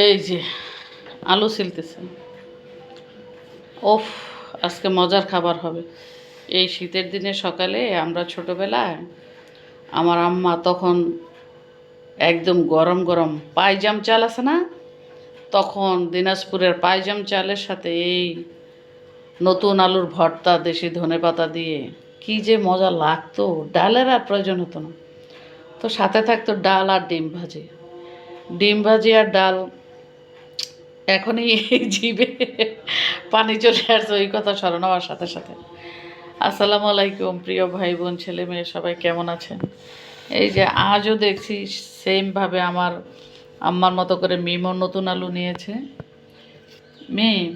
এই যে, আলু ছিলতেছে। ওফ, আজকে মজার খাবার হবে। এই শীতের দিনে সকালে আমরা ছোটোবেলায় আমার আম্মা তখন একদম গরম গরম পায়জাম চাল আছে না? তখন দিনাজপুরের পায়জাম চালের সাথে এই নতুন আলুর ভর্তা, দেশি ধনে পাতা দিয়ে কি যে মজা লাগতো। ডালের আর প্রয়োজন হতো না। তো সাথে থাকতো ডাল আর ডিম ভাজি। ডিম ভাজি আর ডাল এখনই জিভে পানি চলে আসছে ওই কথা স্মরণ হওয়ার সাথে সাথে। আসসালামু আলাইকুম প্রিয় ভাই বোন ছেলে মেয়ে সবাই কেমন আছেন? এই যে আজও দেখছি সেমভাবে আমার আম্মার মতো করে মিমও নতুন আলু নিয়েছে। মিম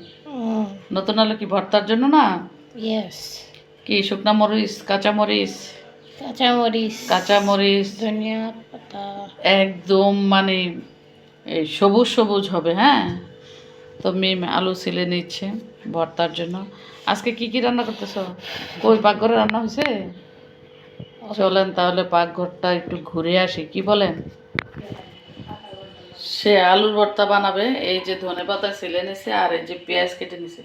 নতুন আলু কি ভর্তার জন্য না? ইয়েস কি শুকনা মরিচ কাঁচা মরিচ? কাঁচামরিচ কাঁচা মরিচ। ধনিয়া পাতা। একদম মানে এই সবুজ সবুজ হবে হ্যাঁ? তো মিম আলু ছিলে নিচ্ছে ভর্তার জন্য। আজকে কি কি রান্না করতেছো? কই পাকঘরে রান্না হয়েছে চলেন তাহলে পাকঘরটা একটু ঘুরে আসি, কি বলেন? সে আলুর ভর্তা বানাবে, এই যে ধনে পাতা ছিলে নিছে আর এই যে পেঁয়াজ কেটে নিছে।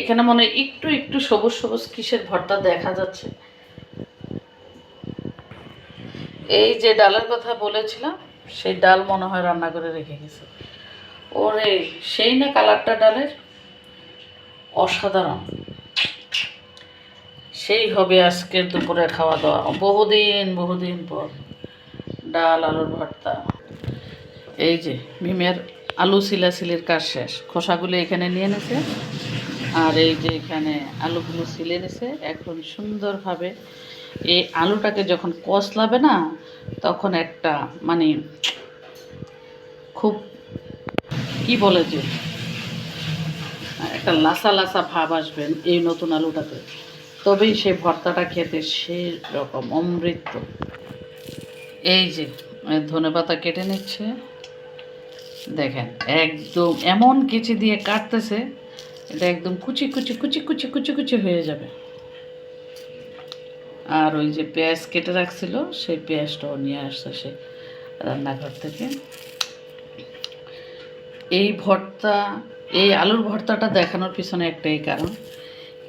এখানে মনে একটু একটু সবুজ সবুজ কিসের ভর্তা দেখা যাচ্ছে। এই যে ডালের কথা বলেছিলাম, সেই ডাল মনে হয় রান্না করে রেখে গেছে। ওরে, সেই না কালারটা ডালের? অসাধারণ। সেই হবে আজকের দুপুরে খাওয়া দাওয়া বহুদিন বহুদিন পর ডাল, আলুর ভর্তা। এই যে ভীমের আলু সিলাসিলির কাজ শেষ। খোসাগুলো এখানে নিয়ে নেছে। আর এই যে এখানে আলুগুলো সিলে নিছে। এখন সুন্দরভাবে এই আলুটাকে যখন কষলাবে না, তখন একটা মানে কি বলে যে? একটা লাসা লাসা ভাব আসবেন এই নতুন আলুটাতে। তবেই সে ভর্তাটা খেতে সে রকম অমৃত। এই যে ধনে পাতা কেটে নিচ্ছে। দেখেন, একদম এমন কিছু দিয়ে কাটতেছে, এটা একদম কুচি কুচি কুচি কুচি কুচি কুচি হয়ে যাবে। আর ওই যে পেঁয়াজ কেটে রাখছিল, সেই পেঁয়াজটাও নিয়ে আসছে সে রান্নাঘর থেকে। এই ভর্তা এই আলুর ভর্তাটা দেখানোর পিছনে একটাই কারণ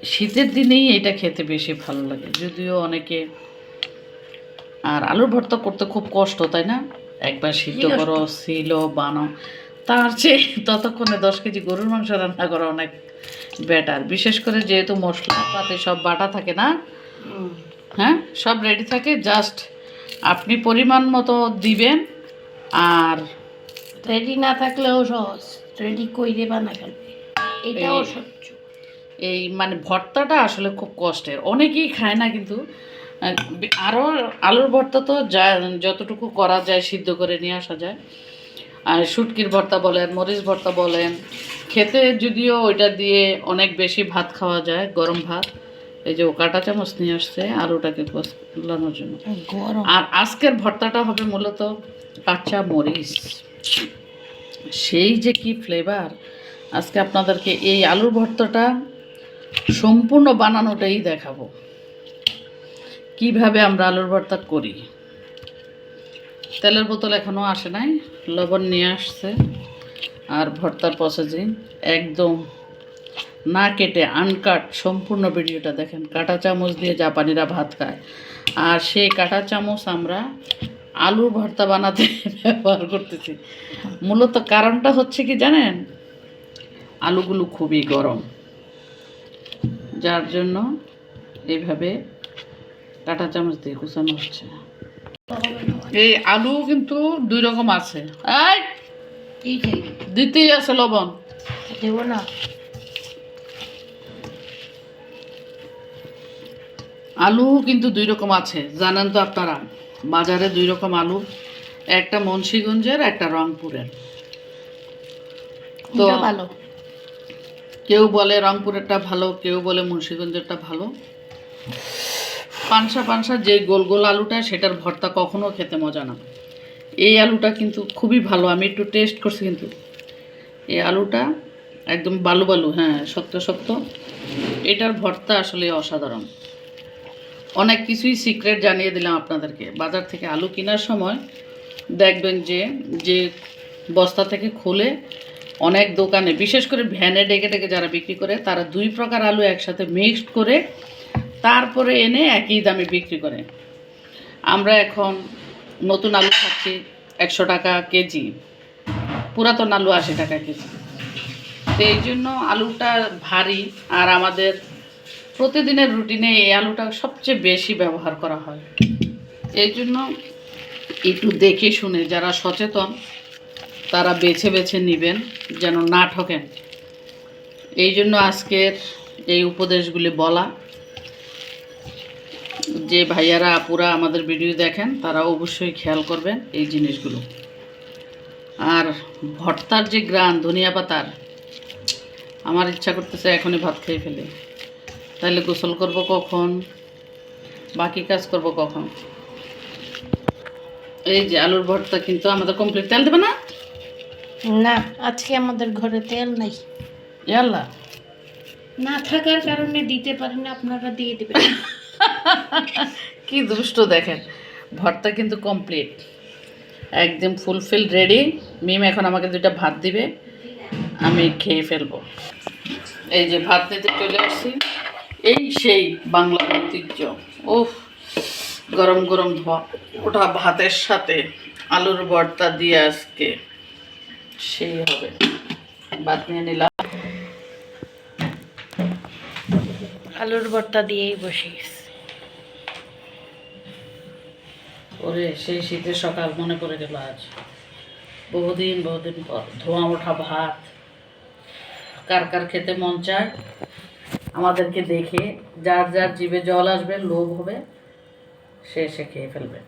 শীতের দিনেই এটা খেতে বেশি ভালো লাগে। যদিও অনেকে আর আলুর ভর্তা করতে খুব কষ্ট তাই না? একবার সিদ্ধ করো সিলো বানো তার চেয়ে ততক্ষণে দশ কেজি গরুর মাংস রান্না করা অনেক বেটার বিশেষ করে যেহেতু মশলা পাতে সব বাটা থাকে না? হ্যাঁ? সব রেডি থাকে জাস্ট আপনি পরিমাণ মতো দিবেন আর রেডি না থাকলেও সহজ। রেডি কইরে বানা ফেলবে। এটাও সহ্য এই মানে ভর্তাটা আসলে খুব কষ্টের। অনেকেই খায় না কিন্তু আরও আলুর ভর্তা তো যা যতটুকু করা যায় সিদ্ধ করে নিয়ে আসা যায়। আর শুটকির ভর্তা বলেন মরিচ ভর্তা বলেন খেতে যদিও ওইটা দিয়ে অনেক বেশি ভাত খাওয়া যায় গরম ভাত এই যে ও কাঁটা চামচ নিয়ে আসছে আলুটাকে কষলানোর জন্য। আর আজকের ভর্তাটা হবে মূলত কাঁচা মরিচ। সেই যে কি ফ্লেভার আজকে আপনাদেরকে এই আলুর ভর্তাটা সম্পূর্ণ বানানোটাই দেখাবো। কীভাবে আমরা আলুর ভর্তা করি? তেলের বোতল এখনও আসে নাই, লবণ নিয়ে আসছে, আর ভর্তার প্রসেসিং একদম না কেটে আনকাট সম্পূর্ণ ভিডিওটা দেখেন। কাঁটা চামচ দিয়ে জাপানিরা ভাত খায়। আর সেই কাঁটা চামচ আমরা আলু ভর্তা বানাতে ব্যবহার করতেছি। মূলত কারণটা হচ্ছে কি জানেন? আলুগুলো খুবই গরম। যার জন্য এইভাবে কাটা চামচ দিয়ে কুচানো হচ্ছে এই আলু কিন্তু দুই রকম আছে। দিতেই আছে লবণ। দেবো না। আলু কিন্তু দুই রকম আছে জানেন তো আপনারা। বাজারে দুই রকম আলু একটা মুন্সিগঞ্জের একটা রংপুরের। তো ভালো। কেউ বলে রংপুরেরটা ভালো কেউ বলে মুন্সিগঞ্জেরটা ভালো। পানসা পানসা যে গোল গোল আলুটা সেটার ভর্তা কখনো খেতে মজা না। এই আলুটা কিন্তু খুবই ভালো আমি একটু টেস্ট করছি কিন্তু। এই আলুটা একদম বালু বালু হ্যাঁ শক্ত শক্ত এটার ভর্তা আসলে অসাধারণ। অনেক কিছুই সিক্রেট জানিয়ে দিলাম আপনাদেরকে। বাজার থেকে আলু কেনার সময় দেখবেন যে যে বস্তা থেকে খুলে অনেক দোকানে, বিশেষ করে ভ্যানে ডেকে ডেকে যারা বিক্রি করে, তারা দুই প্রকার আলু একসাথে মিক্সড করে তারপরে এনে একই দামে বিক্রি করে। আমরা এখন নতুন আলু খাচ্ছি একশো টাকা কেজি। পুরাতন আলু আশি টাকা কেজি। তো এই জন্য আলুটা ভারী আর আমাদের প্রতিদিনের রুটিনে এই আলুটা সবচেয়ে বেশি ব্যবহার করা হয়। এই জন্য একটু দেখে শুনে যারা সচেতন, তারা বেছে বেছে নেবেন, যেন না ঠকেন। এই জন্য আজকের এই উপদেশগুলি বলা। যে ভাইয়ারা, আপুরা আমাদের ভিডিও দেখেন, তারা অবশ্যই খেয়াল করবেন এই জিনিসগুলো। আর ভর্তার যে গ্রান, ধনিয়া পাতার, আমার ইচ্ছা করতেছে এখনই ভাত খেয়ে ফেলে। তাহলে গোসল করব কখন? বাকি কাজ করব কখন? এই যে আলুর ভর্তা কিন্তু আমাদের কমপ্লিট তেল দেবে না? না আজকে আমাদের ঘরে তেল নাই। ইয়াল্লা। না থাকার কারণে দিতে পারেন না আপনারা দিয়ে দেবেন। কি দুষ্ট দেখেন ভর্তা কিন্তু কমপ্লিট একদম ফুলফিল রেডি মিম এখন আমাকে দুটা ভাত দিবে আমি খেয়ে ফেলব। এই যে ভাত নিতে চলে আসছি এই সেই বাংলা ঐতিহ্য। উফ গরম গরম ধোয়া। ওটা ভাতের সাথে আলুর ভর্তা দিয়ে আজকে। সেই হবে। ভাত নিয়ে নিলাম। আলুর ভর্তা দিয়েই বসে। ওরে সেই শীতের সকাল মনে পড়ে গেল আজ। বহুদিন বহুদিন পর ধোঁয়া ওঠা ভাত। কার কার খেতে মন চায়? আমাদেরকে দেখে যার যার জীবে জল আসবে, লোভ হবে, সে সে খেয়ে ফেলবে।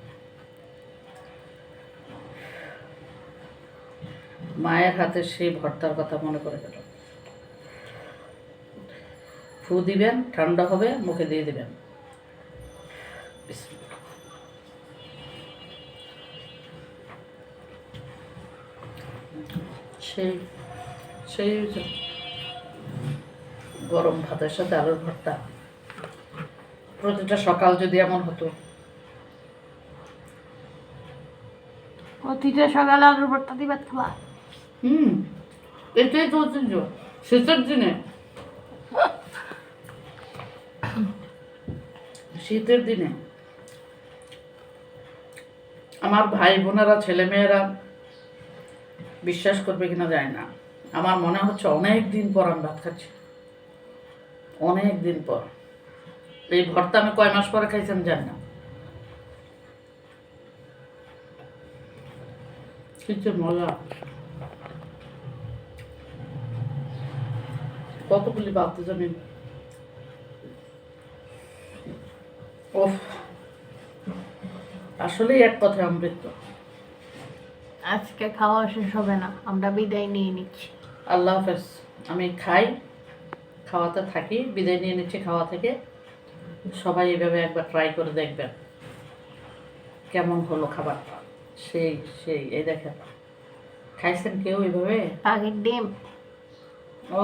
মায়ের হাতে সেই ভর্তার কথা মনে করে গেল ফু দিবেন, ঠান্ডা হবে, মুখে দিয়ে দিবেন। সেই সেই গরম ভাতের সাথে আলুর ভর্তা। প্রতিটা সকাল যদি এমন হতো। প্রতিটা সকালে আলুর ভর্তা দিবা খাবা? হুম এটাই তো ঐতিহ্য শীতের দিনে। শীতের দিনে আমার ভাই বোনেরা ছেলেমেয়েরা বিশ্বাস করবে কিনা যায় না। আমার মনে হচ্ছে অনেক দিন পর আমি ভাত খাচ্ছি। অনেক দিন পর। এই ভর্তা আমি কয় মাস পরে খাইছি আমি জানি না। কিছু মজা। কতগুলি বাড়তে জানি ওফ। আসলেই এক কথায় অমৃত। আজকে খাওয়া শেষ হবে না আমরা বিদায় নিয়ে নিচ্ছি। আল্লাহ হাফেজ। আমি খাই। খাওয়াতে থাকি বিদায় নিয়ে নিচ্ছি খাওয়া থেকে। সবাই এভাবে একবার ট্রাই করে দেখবেন কেমন হলো খাবারটা। সেই সেই এই দেখেন। খাইছেন কেউ এভাবে? আগের ডিম। ও